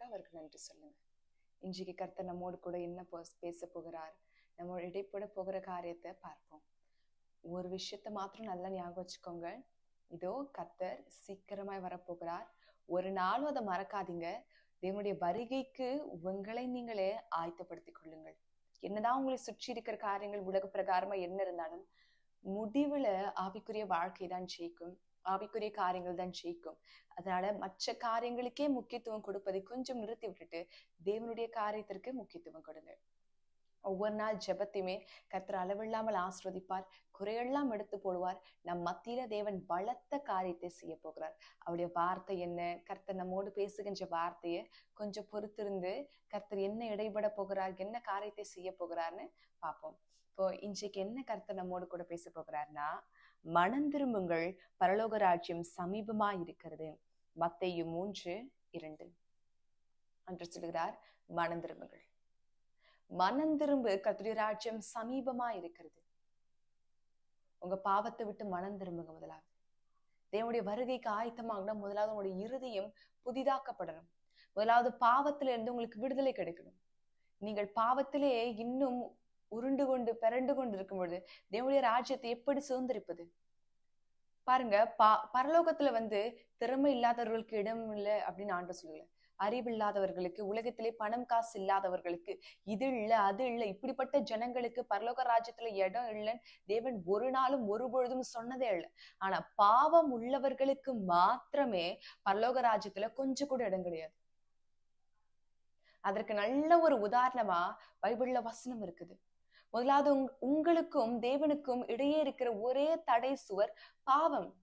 கிருபைக்காக அவருக்கு நன்றி சொல்லுங்க. இன்றைக்கு கர்த்தர் நம்மோடு கூட என்ன பேச போகிறார் நம்ம இடைப்பட போகிற காரியத்தை பார்ப்போம். ஒரு விஷயத்த மாத்திரம் நல்லா ஞாபகம் வச்சுக்கோங்க. இதோ கர்த்தர் சீக்கிரமாய் வரப்போகிறார். ஒரு நாளும் அதை மறக்காதீங்க. தேவனுடைய வருகைக்கு உங்களை நீங்களே ஆயத்தப்படுத்திக் கொள்ளுங்கள். என்னதான் உங்களை சுற்றி இருக்கிற காரியங்கள் உலக பிரகாரமா என்ன இருந்தாலும் முடிவுல ஆவிக்குரிய வாழ்க்கை தான் ஜெயிக்கும். ஆவிக்குரிய காரியங்கள் தான் ஜெயிக்கும். அதனால மற்ற காரியங்களுக்கே முக்கியத்துவம் கொடுப்பதை கொஞ்சம் நிறுத்தி விட்டுட்டு தேவனுடைய காரியத்திற்கு முக்கியத்துவம் கொடுங்க. ஒவ்வொரு நாள் ஜெபத்தையுமே கர்த்தர் அளவில்லாமல் ஆஸ்வதிப்பார் குறையெல்லாம் எடுத்து போடுவார். நம் மத்தியில தேவன் பலத்த காரியத்தை செய்ய போகிறார். அவருடைய வார்த்தை என்ன? கர்த்தர் நம்மோடு பேசுகின்ற வார்த்தையை கொஞ்சம் பொறுத்திருந்து கர்த்தர் என்ன இடைபட போகிறார் என்ன காரியத்தை செய்ய போகிறார்னு பார்ப்போம். இப்போ இன்றைக்கு என்ன கர்த்தர் நம்மோடு கூட பேச போகிறார்னா மனம் திரும்புங்கள். பரலோக ராஜ்யம் சமீபமா இருக்கிறது மத்தையும் மூன்று இரண்டு. என்று சொல்கிறார் மனம் திரும்புங்கள். மனம் திரும்பு ராஜ்யம் சமீபமா இருக்கிறது உங்க பாவத்தை விட்டு மனம் திரும்புங்க முதலாவது. தேவனுடைய வருகைக்கு ஆயத்தமாகனா முதலாவது உங்களுடைய இருதயம் புதிதாக்கப்படணும். முதலாவது பாவத்திலிருந்து உங்களுக்கு விடுதலை கிடைக்கணும். நீங்கள் பாவத்திலே இன்னும் உருண்டு கொண்டு பிறண்டு கொண்டு இருக்கும் பொழுது தேவனுடைய ராஜ்யத்தை எப்படி சுதந்திரிப்பது? பாருங்க பா பரலோகத்துல வந்து திறமை இல்லாதவர்களுக்கு இடம் இல்லை அப்படின்னு ஆண்டு சொல்லல. அறிவில்லாதவர்களுக்கு உலகத்திலே பணம் காசு இல்லாதவர்களுக்கு இது இல்ல அது இல்ல இப்படிப்பட்ட ஜனங்களுக்கு பரலோக ராஜ்யத்துல இடம் இல்லைன்னு தேவன் ஒரு நாளும் ஒரு பொழுதும் சொன்னதே இல்லை. ஆனா பாவம் உள்ளவர்களுக்கு மாத்திரமே பரலோக ராஜ்யத்துல கொஞ்சம் கூட இடம் கிடையாது. அதற்கு நல்ல ஒரு உதாரணமா பைபிள்ல வசனம் இருக்குது. முதலாவது உங்- உங்களுக்கும் தேவனுக்கும் இடையே இருக்கிற ஒரே தடை சுவர் பாவம்.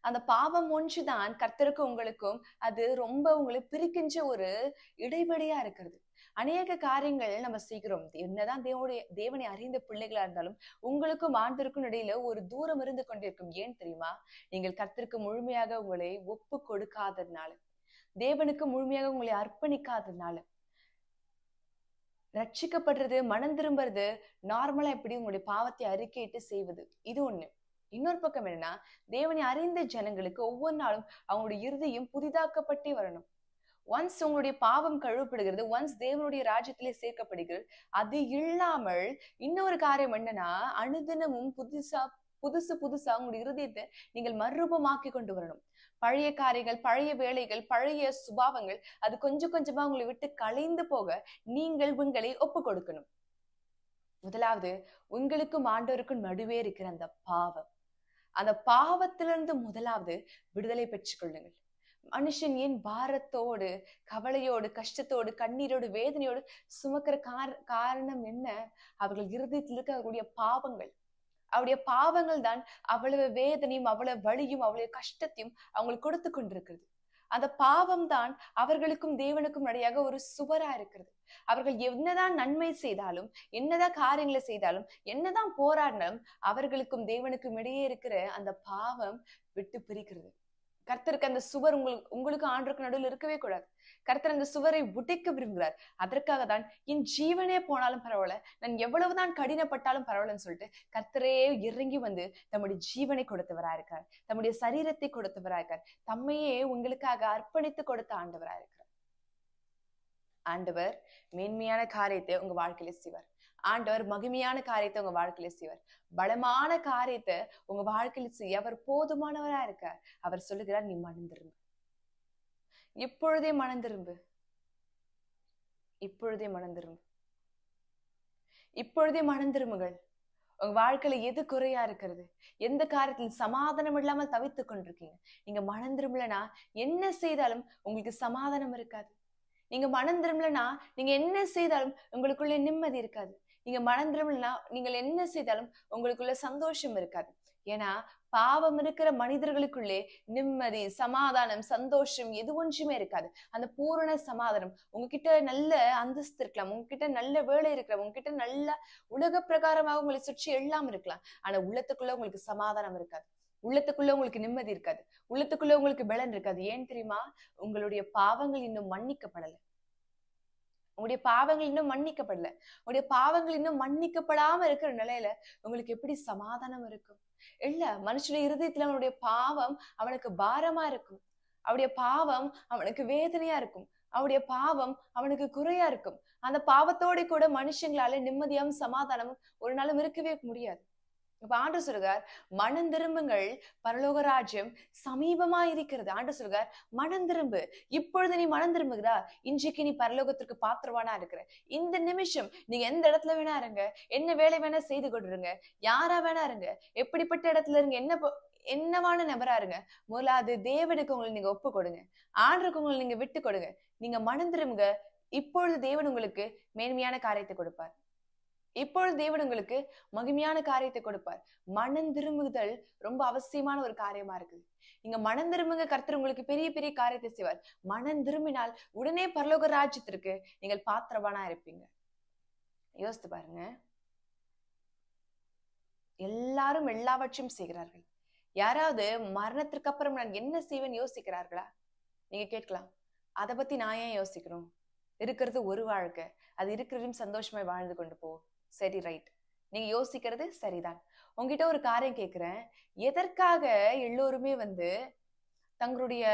அந்த பாவம் ஒன்றுதான் கர்த்தருக்கு உங்களுக்கும் அது ரொம்ப உங்களை பிரிக்கின்ற ஒரு இடைவெளியா இருக்கிறது. அநேக காரியங்கள் நம்ம செய்கிறோம். என்னதான் தேவனுடைய தேவனை அறிந்த பிள்ளைகளா இருந்தாலும் உங்களுக்கும் ஆண்டருக்கும் இடையில ஒரு தூரம் இருந்து கொண்டிருக்கும். ஏன் தெரியுமா? நீங்கள் கர்த்தருக்கு முழுமையாக உங்களை ஒப்பு கொடுக்காததுனால. தேவனுக்கு முழுமையாக உங்களை அர்ப்பணிக்காததுனால. ரட்சிக்கப்படுறது மனம் திரும்புறது நார்மலா எப்படி உங்களுடைய பாவத்தை அறிக்கையிட்டு செய்வது. இது ஒண்ணு. இன்னொரு பக்கம் என்னன்னா தேவனை அறிந்த ஜனங்களுக்கு ஒவ்வொரு நாளும் அவங்களுடைய இறுதியும் புதிதாக்கப்பட்டே வரணும். ஒன்ஸ் உங்களுடைய பாவம் கழுவப்படுகிறது ஒன்ஸ் தேவனுடைய ராஜ்யத்திலே சேர்க்கப்படுகிறது அது இல்லாமல் இன்னொரு காரியம் என்னன்னா அனுதினமும் புதுசா புதுசு புதுசா உங்களுடைய இருதயத்தை நீங்கள் மறுரூபமாக்கி கொண்டு வரணும். பழைய காரியங்கள் பழைய வேலைகள் பழைய சுபாவங்கள் அது கொஞ்சம் கொஞ்சமா உங்களை விட்டு கலைந்து போக நீங்கள் உங்களை ஒப்பு கொடுக்கணும் முதலாவது உங்களுக்கும் ஆண்டவருக்கும் நடுவே இருக்கிற அந்த பாவம். அந்த பாவத்திலிருந்து முதலாவது விடுதலை பெற்றுக்கொள்ளுங்கள். மனுஷன் ஏன் பாரத்தோடு கவலையோடு கஷ்டத்தோடு கண்ணீரோடு வேதனையோடு சுமக்கிற கார காரணம் என்ன? அவர்கள் இருதயத்தில் இருக்கக்கூடிய பாவங்கள். அவருடைய பாவங்கள் தான் அவ்வளவு வேதனையும் அவ்வளவு வலியும் அவ்வளவு கஷ்டத்தையும் அவங்களுக்கு கொடுத்து கொண்டிருக்கிறது. அந்த பாவம் தான் அவர்களுக்கும் தேவனுக்கும் நடையாக ஒரு சுவரா இருக்கிறது. அவர்கள் என்னதான் நன்மை செய்தாலும் என்னதான் காரியங்களை செய்தாலும் என்னதான் போராடினாலும் அவர்களுக்கும் தேவனுக்கும் இடையே இருக்கிற அந்த பாவம் விட்டு பிரிக்கிறது. கர்த்தருக்கு அந்த சுவர் உங்களுக்கு உங்களுக்கு ஆண்டுக்கு நடுவில் இருக்கவே கூடாது. கர்த்தர் அந்த சுவரை உடைக்க விரும்புகிறார். அதற்காக தான் என் ஜீவனே போனாலும் பரவாயில்ல நான் எவ்வளவுதான் கடினப்பட்டாலும் பரவாயில்லன்னு சொல்லிட்டு கர்த்தரே இறங்கி வந்து தம்முடைய ஜீவனை கொடுத்தவரா இருக்கார். தம்முடைய சரீரத்தை கொடுத்தவரா இருக்கார். தம்மையே உங்களுக்காக அர்ப்பணித்து கொடுத்த ஆண்டவரா இருக்கிறார். ஆண்டவர் மேன்மையான காரியத்தை உங்க வாழ்க்கையில செய்வார். ஆண்டவர் மகிமையான காரியத்தை உங்க வாழ்க்கையில செய்வார். பலமான காரியத்தை உங்க வாழ்க்கையில செய்ய அவர் போதுமானவரா இருக்கார். அவர் சொல்லுகிறார் நீ மனம் திரும்பு இப்பொழுதே மனம் திரும்பு இப்பொழுதே மனம் திரும்பு இப்பொழுதே மனம் திரும்புங்கள் உங்க வாழ்க்கையில எது குறையா இருக்கிறது? எந்த காரியத்தில் சமாதானம் இல்லாமல் தவித்து கொண்டிருக்கீங்க. நீங்க மனம் திரும்பலனா என்ன செய்தாலும் உங்களுக்கு சமாதானம் இருக்காது. நீங்க மனம் திரும்பலனா நீங்க என்ன செய்தாலும் உங்களுக்குள்ள நிம்மதி இருக்காது. நீங்க மனம் நீங்கள் என்ன செய்தாலும் உங்களுக்குள்ள சந்தோஷம் இருக்காது. ஏன்னா பாவம் இருக்கிற மனிதர்களுக்குள்ளே நிம்மதி சமாதானம் சந்தோஷம் எது ஒன்றுமே இருக்காது. அந்த பூரண சமாதானம் உங்ககிட்ட நல்ல அந்தஸ்து இருக்கலாம் உங்ககிட்ட நல்ல வேலை இருக்கலாம் உங்ககிட்ட நல்ல உலக பிரகாரமாக உங்களை சுற்றி எல்லாம் இருக்கலாம். ஆனா உள்ளத்துக்குள்ள உங்களுக்கு சமாதானம் இருக்காது. உள்ளத்துக்குள்ள உங்களுக்கு நிம்மதி இருக்காது. உள்ளத்துக்குள்ள உங்களுக்கு பலன் இருக்காது. ஏன் தெரியுமா? உங்களுடைய பாவங்கள் இன்னும் மன்னிக்கப்படலை. உங்களுடைய பாவங்கள் இன்னும் மன்னிக்கப்படல. உங்களுடைய பாவங்கள் இன்னும் மன்னிக்கப்படாம இருக்கிற நிலையில உங்களுக்கு எப்படி சமாதானம் இருக்கும்? இல்ல மனுஷனுடைய இருதயத்துல அவனுடைய பாவம் அவனுக்கு பாரமா இருக்கும். அவருடைய பாவம் அவனுக்கு வேதனையா இருக்கும். அவனுடைய பாவம் அவனுக்கு குறையா இருக்கும். அந்த பாவத்தோட கூட மனுஷங்களால நிம்மதியாகவும் சமாதானமும் ஒரு நாளும் இருக்கவே முடியாது. இப்ப ஆண்டு சொல்கிறார் மனம் திரும்புங்கள் பரலோக ராஜ்யம் சமீபமா இருக்கிறது ஆண்டு சொல்கிறார் மனம் திரும்பு. இப்பொழுது நீ மனம் திரும்புகிறா இன்றைக்கு நீ பரலோகத்திற்கு பாத்திரவானா இருக்கிற. இந்த நிமிஷம் நீங்க எந்த இடத்துல வேணா இருங்க. என்ன வேலை வேணா செய்து கொண்டிருங்க. யாரா வேணா இருங்க. எப்படிப்பட்ட இடத்துல இருங்க. என்ன என்னவான நபரா இருங்க. முதலாவது தேவனுக்கு உங்களை நீங்க ஒப்பு கொடுங்க. ஆண்டுக்கு உங்களை நீங்க விட்டு கொடுங்க. நீங்க மனம் திரும்புங்க. இப்பொழுது தேவன் உங்களுக்கு மேன்மையான காரியத்தை கொடுப்பார். இப்பொழுது தேவன் உங்களுக்கு மகிமையான காரியத்தை கொடுப்பார். மனம் திரும்புதல் ரொம்ப அவசியமான ஒரு காரியமா இருக்குது. நீங்க மனம் திரும்புங்க கர்த்தர் உங்களுக்கு பெரிய பெரிய காரியத்தை செய்வார். மனம் திரும்பினால் உடனே பரலோக ராஜ்யத்திற்கு நீங்கள் பாத்திரவானா இருப்பீங்க. யோசித்து பாருங்க. எல்லாரும் எல்லாவற்றையும் செய்கிறார்கள். யாராவது மரணத்திற்கு அப்புறம் நான் என்ன செய்வேன் யோசிக்கிறார்களா? நீங்க கேட்கலாம். அதை பத்தி நான் ஏன் யோசிக்கணும் இருக்கிறது ஒரு வாழ்க்கை. அது இருக்கிறதையும் சந்தோஷமாய் வாழ்ந்து கொண்டு போ சரி ரைட் நீங்க யோசிக்கிறது சரிதான். உங்ககிட்ட ஒரு காரியம் கேக்குறேன். எதற்காக எல்லோருமே வந்து தங்களுடைய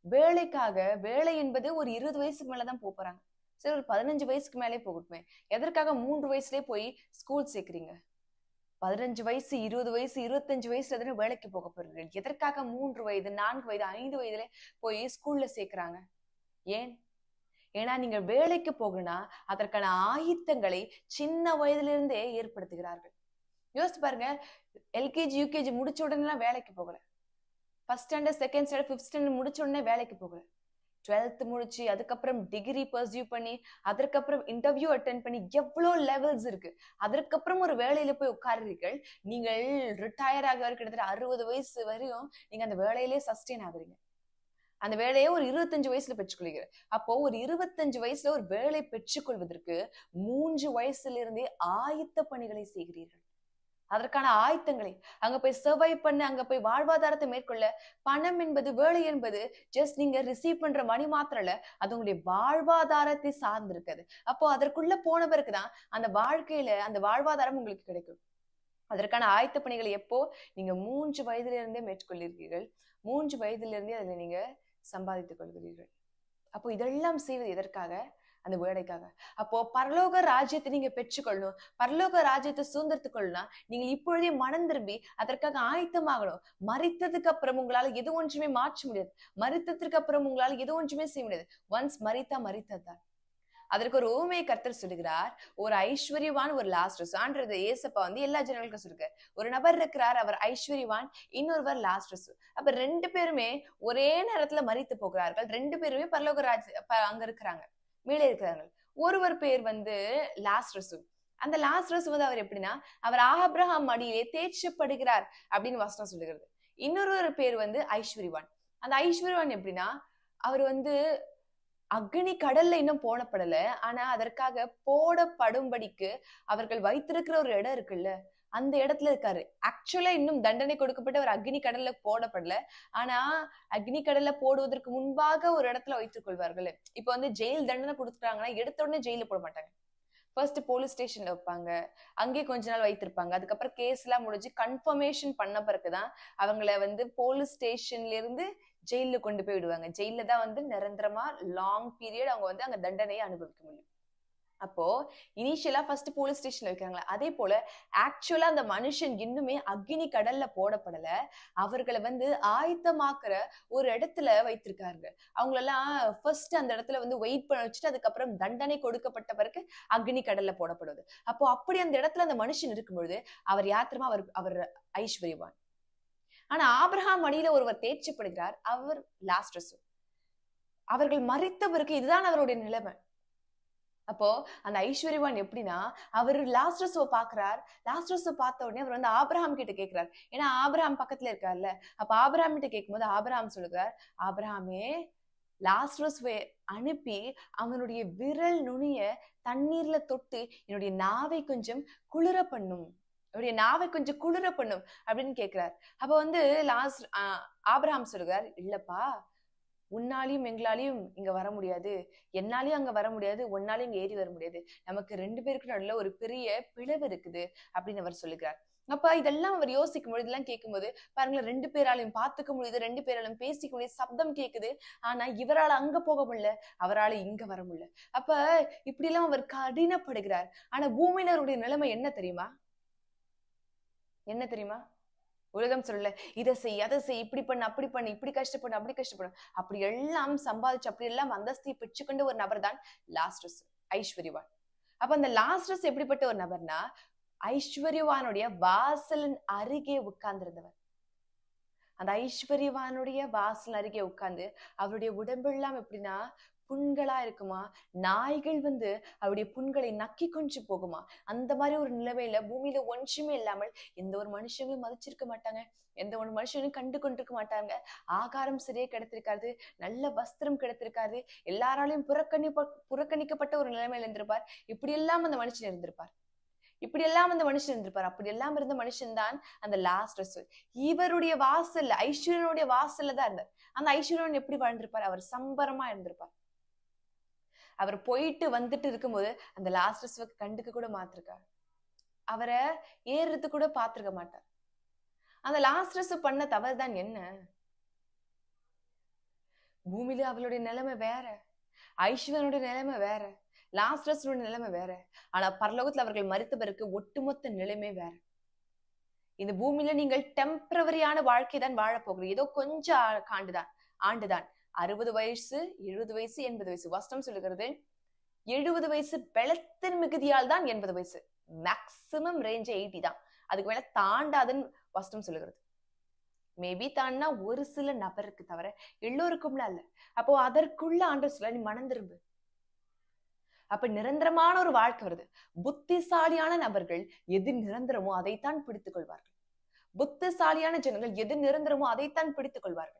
வேலைக்காக வேலை என்பது ஒரு இருபது வயசுக்கு மேலதான் போறாங்க. சரி ஒரு பதினஞ்சு வயசுக்கு மேலே போகட்டுமே. எதற்காக மூன்று வயசுலயே போய் ஸ்கூல் சேர்க்குறீங்க? பதினஞ்சு வயசு இருபது வயசு இருபத்தஞ்சு வயசுல தானே வேலைக்கு போக போறீர்கள் எதற்காக மூன்று வயது நான்கு வயது ஐந்து வயதுல போய் ஸ்கூல்ல சேர்க்கிறாங்க? ஏன்? ஏன்னா நீங்க வேலைக்கு போகணும்னா அதற்கான ஆயுத்தங்களை சின்ன வயதிலிருந்தே ஏற்படுத்துகிறார்கள். யோசிச்சு பாருங்க எல்கேஜி யூகேஜி முடிச்ச உடனே வேலைக்கு போகல. First standard second standard fifth standard முடிச்ச உடனே வேலைக்கு போகல. டுவெல்த் முடிச்சு அதுக்கப்புறம் டிகிரி பர்சியூ பண்ணி அதற்கப்புறம் இன்டர்வியூ அட்டென்ட் பண்ணி எவ்வளோ லெவல்ஸ் இருக்கு. அதற்கப்புறம் ஒரு வேலையில போய் உட்காருறீர்கள். நீங்கள் ரிட்டையர் ஆக கிட்டத்தட்ட அறுபது வயசு வரையும் நீங்க அந்த வேலையிலே சஸ்டெயின் ஆகுறீங்க. அந்த வேலையை ஒரு இருபத்தஞ்சு வயசுல பெற்றுக்கொள்கிறேன். அப்போ ஒரு இருபத்தஞ்சு வயசுல ஒரு வேலை பெற்றுக்கொள்வதற்கு மூன்று வயசுல இருந்தே ஆயத்த பணிகளை செய்கிறீர்கள். அதற்கான ஆயத்தங்களை அங்க போய் சர்வை பண்ண அங்க போய் வாழ்வாதாரத்தை மேற்கொள்ள பணம் என்பது வேலை என்பது ஜஸ்ட் நீங்க ரிசீவ் பண்ற மணி மாத்திரம் இல்ல அது உங்களுடைய வாழ்வாதாரத்தை சார்ந்திருக்குது. அப்போ அதற்குள்ள போன பிறகுதான் அந்த வாழ்க்கையில அந்த வாழ்வாதாரம் உங்களுக்கு கிடைக்கும். அதற்கான ஆயத்த பணிகளை எப்போ நீங்க மூன்று வயதுல இருந்தே மேற்கொள்ளிருக்கீர்கள் மூன்று வயதுல இருந்தே அதுல நீங்க சம்பாதித்துக் கொள்கிறீர்கள் அப்போ இதெல்லாம் செய்வது எதற்காக? அந்த வேலைக்காக. அப்போ பரலோக ராஜ்யத்தை நீங்க பெற்றுக்கொள்ளணும். பரலோக ராஜ்யத்தை சுதந்திரத்து நீங்க இப்பொழுதே மனம் திரும்பி அதற்காக ஆயத்தமாகணும். மறித்ததுக்கு அப்புறம் உங்களால எது ஒன்றுமே மாற்ற முடியாது. மறித்ததுக்கு அப்புறம் உங்களால எது ஒன்றுமே செய்ய முடியாது. ஒன்ஸ் மறித்தா மறித்ததுதான். அதற்கு ஒரு ஓமையை கர்த்தர் சொல்லுகிறார். ஒரு ஐஸ்வர்யவான் ஒரு லாஸ்டஸ். ஆன்றது ஏசப்பா வந்து எல்லா ஜனங்களுக்கும் சொல்லிருக்காரு ஒரு நபர் இருக்கிறார் அவர் ஐஸ்வர்யவான் இன்னொருவர் லாஸ்டஸ். அப்ப ரெண்டு பேருமே ஒரே நேரத்துல மறித்து போகிறார்கள். ரெண்டு பேருமே பரலோக ராஜ் அங்க இருக்கிறாங்க. மேலே இருக்கிறார்கள். ஒருவர் பேர் வந்து லாஸ்டஸ். அந்த லாஸ்டஸ் வந்து அவர் எப்படின்னா அவர் ஆஹப்ரஹாம் மடியிலே தேய்ச்சப்படுகிறார் அப்படின்னு வசனம் சொல்லுகிறது. இன்னொரு பேர் வந்து ஐஸ்வர்யவான். அந்த ஐஸ்வர்யவான் எப்படின்னா அவர் வந்து அக்னி கடல்ல இன்னும் போடப்படல. ஆனா அதற்காக போடப்படும்படிக்கு அவர்கள் வைத்திருக்கிற ஒரு இடம் இருக்குல்ல அந்த இடத்துல இருக்காரு. ஆக்சுவலா இன்னும் தண்டனை கொடுக்கப்பட்ட ஒரு அக்னி கடல்ல போடப்படல. ஆனா அக்னி கடல்ல போடுவதற்கு முன்பாக ஒரு இடத்துல வைத்துக் கொள்வார்கள். இப்ப வந்து ஜெயில் தண்டனை கொடுத்துட்டாங்கன்னா எடுத்த உடனே ஜெயில போட மாட்டாங்க. ஃபர்ஸ்ட் போலீஸ் ஸ்டேஷன்ல வைப்பாங்க. அங்கே கொஞ்ச நாள் வைத்திருப்பாங்க. அதுக்கப்புறம் கேஸ் எல்லாம் முடிஞ்சு கன்ஃபர்மேஷன் பண்ண பிறகுதான் அவங்கள வந்து போலீஸ் ஸ்டேஷன்ல இருந்து ஜெயில கொண்டு போய் விடுவாங்க. ஜெயில தான் வந்து நிரந்தரமா லாங் பீரியட் அவங்க வந்து அங்க தண்டனையை அனுபவிக்க முடியும். அப்போ இனிஷியலா ஃபர்ஸ்ட் போலீஸ் ஸ்டேஷன்ல வைக்கிறாங்களா அதே போல ஆக்சுவலா அந்த மனுஷன் இன்னுமே அக்னி கடல்ல போடப்படல. அவர்களை வந்து ஆயத்தமாக்குற ஒரு இடத்துல வைத்திருக்காங்க அவங்களெல்லாம் ஃபர்ஸ்ட் அந்த இடத்துல வந்து வெயிட் பண்ண வச்சுட்டு அதுக்கப்புறம் தண்டனை கொடுக்கப்பட்ட பிறகு அக்னி கடல்ல போடப்படுவது. அப்போ அப்படி அந்த இடத்துல அந்த மனுஷன் இருக்கும்பொழுது அவர் யாத்திரமா அவர் அவர் ஐஸ்வர்யவான். ஆனா ஆப்ரஹாம் அடியில ஒருவர் தேர்ச்சிப்படுகிறார். அவர் லாஸ்டஸ் அவர்கள் மறித்தவருக்கு இதுதான் அவருடைய நிலைமை. அப்போ அந்த ஐஸ்வர்யவான் எப்படின்னா அவர் லாஸ்டர்ஸோ பாக்குறார் லாஸ்டர்ஸோ பார்த்த உடனே அவர் வந்து ஆபிரகாம் கிட்ட கேட்கிறார். ஏன்னா ஆபிரகாம் பக்கத்துல இருக்கார்ல. அப்ப ஆபிரகாம் கிட்ட கேட்கும்போது ஆபிரகாம் சொல்லுகிறார் ஆபிரகாமே லாஸ்டர்ஸ் அனுப்பி அவனுடைய விரல் நுனிய தண்ணீர்ல தொட்டு என்னுடைய நாவை கொஞ்சம் குளிர பண்ணும் அவருடைய நாவை கொஞ்சம் குளிர பண்ணும் அப்படின்னு கேக்குறார். அப்ப வந்து லாஸ்ட் ஆபிரகாம் சொல்லுகிறார் இல்லப்பா உன்னாலையும் எங்களாலையும் இங்க வர முடியாது. என்னாலையும் அங்க வர முடியாது உன்னாலையும் இங்க ஏறி வர முடியாது. நமக்கு ரெண்டு பேருக்கு நடுவுல ஒரு பெரிய பிளவு இருக்குது அப்படின்னு அவர் சொல்லுகிறார். அப்ப இதெல்லாம் அவர் யோசிக்கும் பொழுது இதெல்லாம் கேட்கும்போது பாருங்களேன் ரெண்டு பேராலையும் பார்த்துக்க முடியுது ரெண்டு பேராலும் பேசிக்க முடியுது சப்தம் கேக்குது. ஆனா இவரால அங்க போக முடியல அவரால இங்க வர முடியல. அப்ப இப்படி எல்லாம் அவர் கடினப்படுகிறார். ஆனா பூமியில அவருடைய நிலைமை என்ன தெரியுமா? என்ன தெரியுமா? உலகம் சொல்லல இதை செய் அதை செய் இப்படி பண்ணு அப்படி பண்ணு இப்படி கஷ்டப்படு அப்படி கஷ்டப்படு. அப்படி எல்லாம் சம்பாதிச்சு அப்படி எல்லாம் அந்தஸ்தை பெற்றுக்கொண்ட ஒரு நபர் தான் லாஸ்ட்ரஸ் ஐஸ்வர்யவான். அப்ப அந்த லாஸ்ட்ரஸ் எப்படிப்பட்ட ஒரு நபர்னா ஐஸ்வர்யவானுடைய வாசலின் அருகே உட்கார்ந்திருந்தவர். அந்த ஐஸ்வர்யவானுடைய வாசல் அருகே உட்கார்ந்து அவருடைய உடம்பெல்லாம் எப்படின்னா புண்களா இருக்குமா? நாய்கள் வந்து அவருடைய புண்களை நக்கி கொஞ்சு போகுமா? அந்த மாதிரி ஒரு நிலைமையில பூமியில ஒன்றுமே இல்லாமல் எந்த ஒரு மனுஷங்களும் மதிச்சிருக்க மாட்டாங்க. எந்த ஒரு மனுஷனும் கண்டு கொண்டிருக்க மாட்டாங்க. ஆகாரம் சரியா கிடைத்திருக்காது. நல்ல வஸ்திரம் கிடைத்திருக்காது. எல்லாராலையும் புறக்கணி புறக்கணிக்கப்பட்ட ஒரு நிலைமையில இருந்திருப்பார். இப்படி எல்லாம் அந்த மனுஷன் இருந்திருப்பார். இப்படி எல்லாம் அந்த மனுஷன் இருந்திருப்பார். அப்படி எல்லாம் இருந்த மனுஷன் தான் அந்த லாஸ்ட் இவருடைய வாசல்ல ஐஸ்வர்யனுடைய வாசல்ல தான் இருந்தார். அந்த ஐஸ்வர்யன் எப்படி வாழ்ந்திருப்பார்? அவர் சம்பரமா இருந்திருப்பார். அவர் போயிட்டு வந்துட்டு இருக்கும்போது அந்த லாஸ்ட் கண்டுக்க கூட மாத்திருக்காரு. அவரை ஏறுறது கூட பாத்திருக்க மாட்டார். அந்த லாஸ்ட் பண்ண தவறு தான் என்ன? பூமியில அவளுடைய நிலைமை வேற. ஐஸ்வரனுடைய நிலைமை வேற. லாஸ்டஸோட நிலைமை வேற. ஆனா பரலோகத்துல அவர்கள் மறித்த பிறகு ஒட்டுமொத்த நிலைமை வேற. இந்த பூமியில நீங்கள் டெம்பரவரியான வாழ்க்கை தான் வாழ போகிறீங்க ஏதோ கொஞ்சம் ஆண்டுதான் ஆண்டுதான். அறுபது வயசு எழுபது வயசு எண்பது வயசு. வஸ்டம் சொல்லுகிறது எழுபது வயசு பலத்தின் மிகுதியால் தான் எண்பது வயசு. மேக்சிமம் ரேஞ்ச் எயிட்டி தான். அதுக்கு மேல தாண்டாதுன்னு வஸ்டம் சொல்லுகிறது. மேபி தான்னா ஒரு சில நபருக்கு தவிர எல்லோருக்கும்லாம் இல்ல அப்போ அதற்குள்ள ஆண்டு சொல்ல நீ மனம் திரும்பு அப்ப நிரந்தரமான ஒரு வாழ்க்கை வருது. புத்திசாலியான நபர்கள் எது நிரந்தரமோ அதைத்தான் பிடித்துக் கொள்வார்கள் புத்திசாலியான ஜனங்கள் எது நிரந்தரமோ அதைத்தான் பிடித்துக் கொள்வார்கள்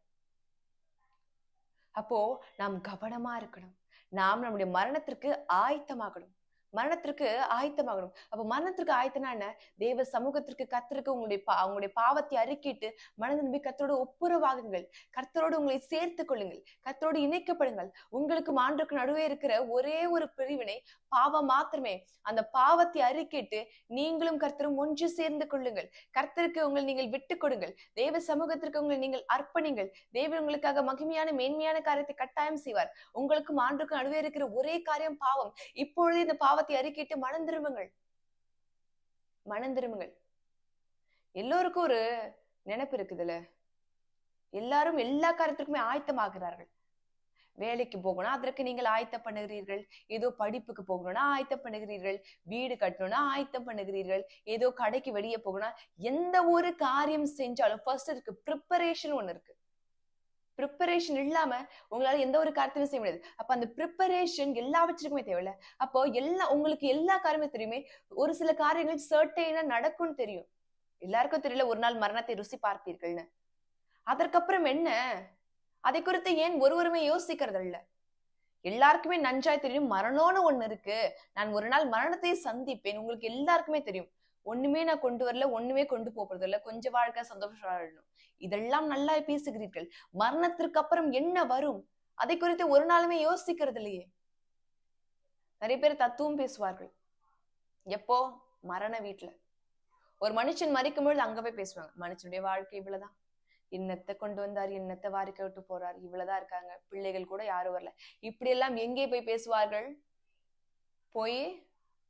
அப்போ நாம் கவனமா இருக்கணும். நாம் நம்முடைய மரணத்திற்கு ஆயத்தமாகணும். மரணத்திற்கு ஆயத்தமாகணும். அப்ப மரணத்திற்கு ஆயத்தனா என்ன? தேவ சமூகத்திற்கு கத்திற்கு உங்களுடைய பா உங்களுடைய பாவத்தை அறிக்கிட்டு மனது நம்பி கத்தரோடு ஒப்புரவாகுங்கள். கர்த்தரோடு உங்களை சேர்த்து கொள்ளுங்கள். கர்த்தரோடு இணைக்கப்படுங்கள். உங்களுக்கு ஆண்டுக்கு நடுவே இருக்கிற ஒரே ஒரு பிரிவினை பாவம் மாத்திரமே. அந்த பாவத்தை அறிக்கிட்டு நீங்களும் கர்த்தரும் ஒன்று சேர்ந்து கொள்ளுங்கள். கர்த்தருக்கு உங்களை நீங்கள் விட்டு கொடுங்கள். தேவ சமூகத்திற்கு உங்களை நீங்கள் அர்ப்பணிங்கள். தேவன் உங்களுக்காக மகிமையான மேன்மையான காரியத்தை கட்டாயம் செய்வார். உங்களுக்கும் ஆண்டுக்கும் நடுவே இருக்கிற ஒரே காரியம் பாவம். இப்பொழுது இந்த பாவ பாவத்தை அறிக்கிட்டு மனம் திரும்புங்கள். மனம் திரும்புங்கள். எல்லோருக்கும் ஒரு நினைப்பு இருக்குதுல்ல எல்லாரும் எல்லா காரியத்திற்குமே ஆயத்தமாகிறார்கள். வேலைக்கு போகணும் அதற்கு நீங்கள் ஆயத்தம் பண்ணுகிறீர்கள். ஏதோ படிப்புக்கு போகணும்னா ஆயத்தம் பண்ணுகிறீர்கள். வீடு கட்டணும்னா ஆயத்தம் பண்ணுகிறீர்கள். ஏதோ கடைக்கு வெளியே போகணும் எந்த ஒரு காரியம் செஞ்சாலும் ஃபர்ஸ்ட் இருக்கு ப்ரிப்பரேஷன் ஒன்று இருக்கு. ப்ரிப்பரேஷன் இல்லாம உங்களால எந்த ஒரு காரியத்தையும் செய்ய முடியாது. அப்ப அந்த ப்ரிப்பரேஷன் எல்லாவற்றுக்குமே தேவையில்ல. அப்போ எல்லா உங்களுக்கு எல்லா காரியமே தெரியுமே. ஒரு சில காரியங்கள் சர்டைனா நடக்கும்னு தெரியும். எல்லாருக்கும் தெரியல ஒரு நாள் மரணத்தை ருசி பார்ப்பீர்கள்னு. அதற்கப்புறம் என்ன? அதை குறித்து ஏன் ஒருவருமே யோசிக்கிறது இல்ல எல்லாருக்குமே நன்றாய் தெரியும். மரணம்னு ஒண்ணு இருக்கு. நான் ஒரு நாள் மரணத்தை சந்திப்பேன். உங்களுக்கு எல்லாருக்குமே தெரியும். ஒண்ணுமே நான் கொண்டு வரல ஒண்ணுமே கொண்டு போறது இல்ல. கொஞ்சம் வாழ்க்கை சந்தோஷம் வாழணும். இதெல்லாம் நல்லா பேசுகிறீர்கள். மரணத்திற்கு அப்புறம் என்ன வரும்? அதை குறித்து ஒரு நாளுமே யோசிக்கிறது இல்லையே. நிறைய பேர் தத்துவம் பேசுவார்கள். எப்போ? மரண வீட்டுல ஒரு மனுஷன் மறிக்கும் பொழுது அங்க போய் பேசுவாங்க. மனுஷனுடைய வாழ்க்கை இவ்வளவுதான். இன்னத்தை கொண்டு வந்தார்? இன்னத்தை வாரிக்க விட்டு போறார்? இவ்வளவுதான் இருக்காங்க. பிள்ளைகள் கூட யாரும் வரல. இப்படி எல்லாம் எங்கே போய் பேசுவார்கள்? போய்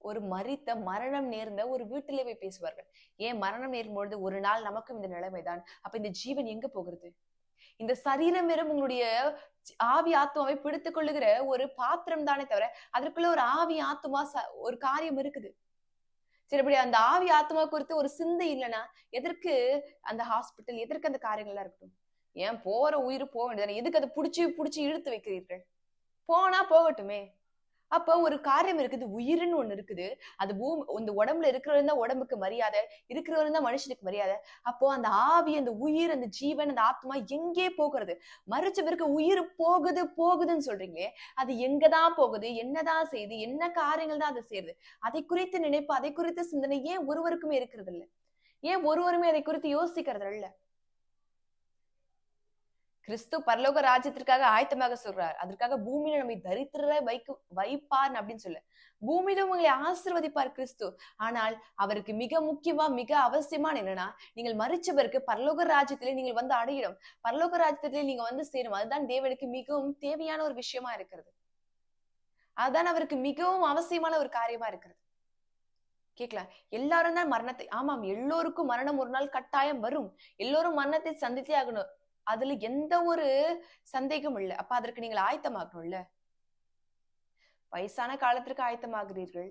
ஒரு மறித்த மரணம் நேர்ந்த ஒரு வீட்டிலே போய் பேசுவார்கள். ஏன் மரணம் நேரும் பொழுது ஒரு நாள் நமக்கும் இந்த நிலைமைதான். அப்ப இந்த ஜீவன் எங்க போகிறது? இந்த சரீரம் வெறும் உங்களுடைய ஆவி ஆத்மாவை பிடித்துக் கொள்ளுகிற ஒரு பாத்திரம் தானே தவிர அதற்குள்ள ஒரு ஆவி ஆத்மா ஒரு காரியம் இருக்குது. சரிபடி அந்த ஆவி ஆத்மா குறித்து ஒரு சிந்தை இல்லைன்னா எதற்கு அந்த ஹாஸ்பிட்டல் எதற்கு அந்த காரியங்கள்லாம் இருக்கட்டும்? ஏன் போற உயிர் போக வேண்டியதானே எதுக்கு அதை புடிச்சு புடிச்சு இழுத்து வைக்கிறீர்கள்? போனா போகட்டுமே. அப்போ ஒரு காரியம் இருக்குது உயிர்னு ஒண்ணு இருக்குது. அது பூமி இந்த உடம்புல இருக்கிறவரு தான் உடம்புக்கு மரியாதை இருக்கிறவரு தான் மனுஷனுக்கு மரியாதை. அப்போ அந்த ஆவி அந்த உயிர் அந்த ஜீவன் அந்த ஆத்மா எங்கே போகிறது? மறுச்ச பிறகு உயிர் போகுது போகுதுன்னு சொல்றீங்களே அது எங்கதான் போகுது என்னதான் செய்யுது என்ன காரியங்கள் தான் அதை செய்யுது? அதை குறித்து நினைப்பு அதை குறித்த சிந்தனை ஏன் ஒருவருக்குமே இருக்கிறது இல்லை ஏன் ஒருவருமே அதை குறித்து யோசிக்கிறது இல்ல கிறிஸ்து பரலோக ராஜ்யத்திற்காக ஆயத்தமாக சொல்றார். அதற்காக பூமியில நம்மை தரித்திர வைக்கு வைப்பார் அப்படின்னு சொல்ல. பூமியில உங்களை ஆசிர்வதிப்பார் கிறிஸ்து. ஆனால் அவருக்கு மிக முக்கியமா மிக அவசியமான என்னன்னா நீங்கள் மறிச்சவருக்கு பரலோக ராஜ்யத்திலே நீங்கள் வந்து அடையிடும் பரலோக ராஜ்யத்திலே நீங்க வந்து சேரும் அதுதான் தேவனுக்கு மிகவும் தேவையான ஒரு விஷயமா இருக்கிறது. அதுதான் அவருக்கு மிகவும் அவசியமான ஒரு காரியமா இருக்கிறது. கேட்கலாம் எல்லாரும் தான் மரணத்தை ஆமாம் எல்லோருக்கும் மரணம் ஒரு நாள் கட்டாயம் வரும். எல்லோரும் மரணத்தை சந்தித்தே ஆகணும். அதுல எந்த ஒரு சந்தேகம் இல்லை. அப்ப அதற்கு நீங்கள் ஆயத்தமாகணும்ல? வயசான காலத்திற்கு ஆயத்தமாகிறீர்கள்.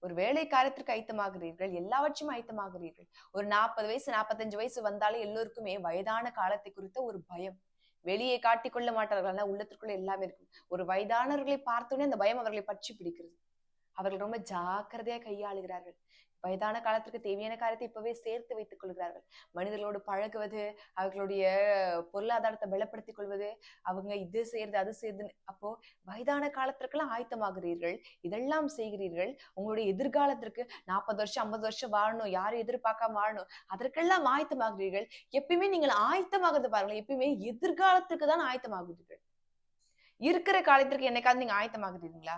ஒரு வேலை காலத்திற்கு ஆயத்தமாகிறீர்கள். எல்லாவற்றையும் ஆயத்தமாகிறீர்கள். ஒரு நாற்பது வயசு நாற்பத்தஞ்சு வயசு வந்தாலே எல்லோருக்குமே வயதான காலத்தை குறித்த ஒரு பயம். வெளியே காட்டிக்கொள்ள மாட்டார்கள் ஆனால் உள்ளத்திற்குள்ள எல்லாமே இருக்கும். ஒரு வயதானவர்களை பார்த்தோன்னே அந்த பயம் அவர்களை பற்றி பிடிக்கிறது. அவர்கள் ரொம்ப ஜாக்கிரதையா கையாளுகிறார்கள். வயதான காலத்திற்கு தேவையான காரியத்தை இப்பவே சேர்த்து வைத்துக் கொள்கிறார்கள். மனிதர்களோடு பழகுவது அவர்களுடைய பொருளாதாரத்தை பலப்படுத்திக் கொள்வது அவங்க இது செய்யறது அது செய்யறதுன்னு அப்போ வயதான காலத்திற்கெல்லாம் ஆயத்தமாகிறீர்கள் இதெல்லாம் செய்கிறீர்கள். உங்களுடைய எதிர்காலத்திற்கு நாற்பது வருஷம் ஐம்பது வருஷம் வாழணும் யாரும் எதிர்பார்க்காம வாழணும் அதற்கெல்லாம் ஆயத்தமாகிறீர்கள். எப்பயுமே நீங்கள் ஆயத்தமாகிறது பாருங்களேன் எப்பயுமே எதிர்காலத்துக்கு தான் ஆயத்தமாகிறீர்கள் இருக்கிற காலத்திற்கு என்னைக்காவது நீங்க ஆயத்தமாகிறீங்களா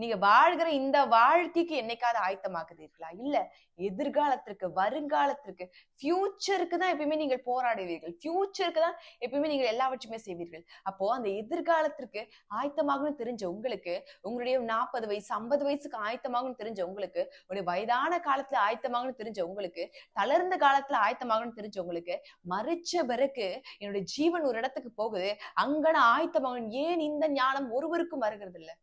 நீங்க வாழ்கிற இந்த வாழ்க்கைக்கு என்னைக்காவது ஆயத்தமாக்குறீர்களா இல்ல எதிர்காலத்திற்கு வருங்காலத்திற்கு ஃபியூச்சருக்கு தான் எப்பயுமே நீங்கள் போராடுவீர்கள். ஃபியூச்சருக்கு தான் எப்பயுமே நீங்கள் எல்லாவற்றையுமே செய்வீர்கள். அப்போ அந்த எதிர்காலத்திற்கு ஆயத்தமாகணும்னு தெரிஞ்ச உங்களுக்கு உங்களுடைய நாற்பது வயசு ஐம்பது வயசுக்கு ஆயத்தமாகணும்னு தெரிஞ்ச உங்களுக்கு உங்களுடைய வயதான காலத்துல ஆயத்தமாகணும்னு தெரிஞ்ச உங்களுக்கு தளர்ந்த காலத்துல ஆயத்தமாகணும்னு தெரிஞ்ச உங்களுக்கு மறிச்ச பிறகு என்னுடைய ஜீவன் ஒரு இடத்துக்கு போகுது. அங்கன நான் ஆயத்தமாகணும். ஏன் இந்த ஞானம் ஒருவருக்கும் வருகிறது இல்லை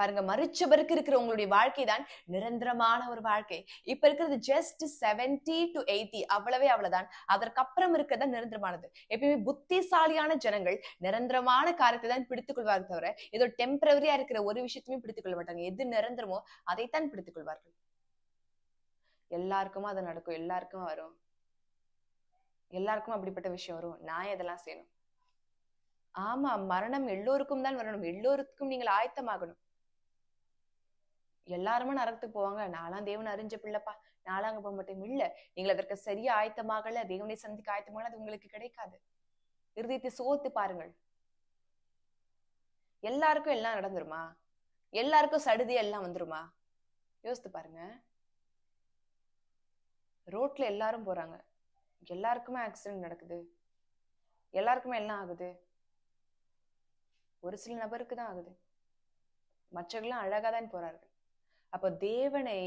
பாருங்க மறுச்சவருக்கு பிறகு இருக்கிற உங்களுடைய வாழ்க்கை தான் நிரந்தரமான ஒரு வாழ்க்கை. இப்ப இருக்கிறது ஜஸ்ட் செவன்டி டு எயிட்டி அவ்வளவே அவ்வளவுதான். அதற்கப்புறம் இருக்கிறது நிரந்தரமானது. எப்பயுமே புத்திசாலியான ஜனங்கள் நிரந்தரமான காரியத்தை தான் பிடித்துக் கொள்வார்கள் தவிர ஏதோ டெம்பரவரியா இருக்கிற ஒரு விஷயத்தையுமே பிடித்துக் கொள்ள மாட்டாங்க. எது நிரந்தரமோ அதைத்தான் பிடித்துக் கொள்வார்கள். எல்லாருக்குமா அது நடக்கும்? எல்லாருக்கும் வரும். எல்லாருக்கும் அப்படிப்பட்ட விஷயம் வரும். நான் இதெல்லாம் செய்யணும்? ஆமா மரணம் எல்லோருக்கும் தான் வரணும். எல்லோருக்கும் நீங்கள் ஆயத்தமாகணும். எல்லாருமே நரகத்துக்கு போவாங்க. நாலாம் தேவன் அறிஞ்ச பிள்ளைப்பா. நான்லாம் அங்க போக மட்டும் இல்ல நீங்கள் அதற்கு சரியா ஆயத்தமாகல. தேவனை சந்திக்க ஆயத்தமாகல. அது உங்களுக்கு கிடைக்காது. இருதயத்தை சோத்து பாருங்கள். எல்லாருக்கும் எல்லாம் நடந்துருமா? எல்லாருக்கும் சடுதி எல்லாம் வந்துருமா? யோசித்து பாருங்க. ரோட்ல எல்லாரும் போறாங்க. எல்லாருக்குமே ஆக்சிடென்ட் நடக்குது. எல்லாருக்குமே எல்லாம் ஆகுது. ஒரு சில நபருக்கு தான் ஆகுது. மற்றவர்களும் அழகா தான் போறார்கள். அப்போ தேவனை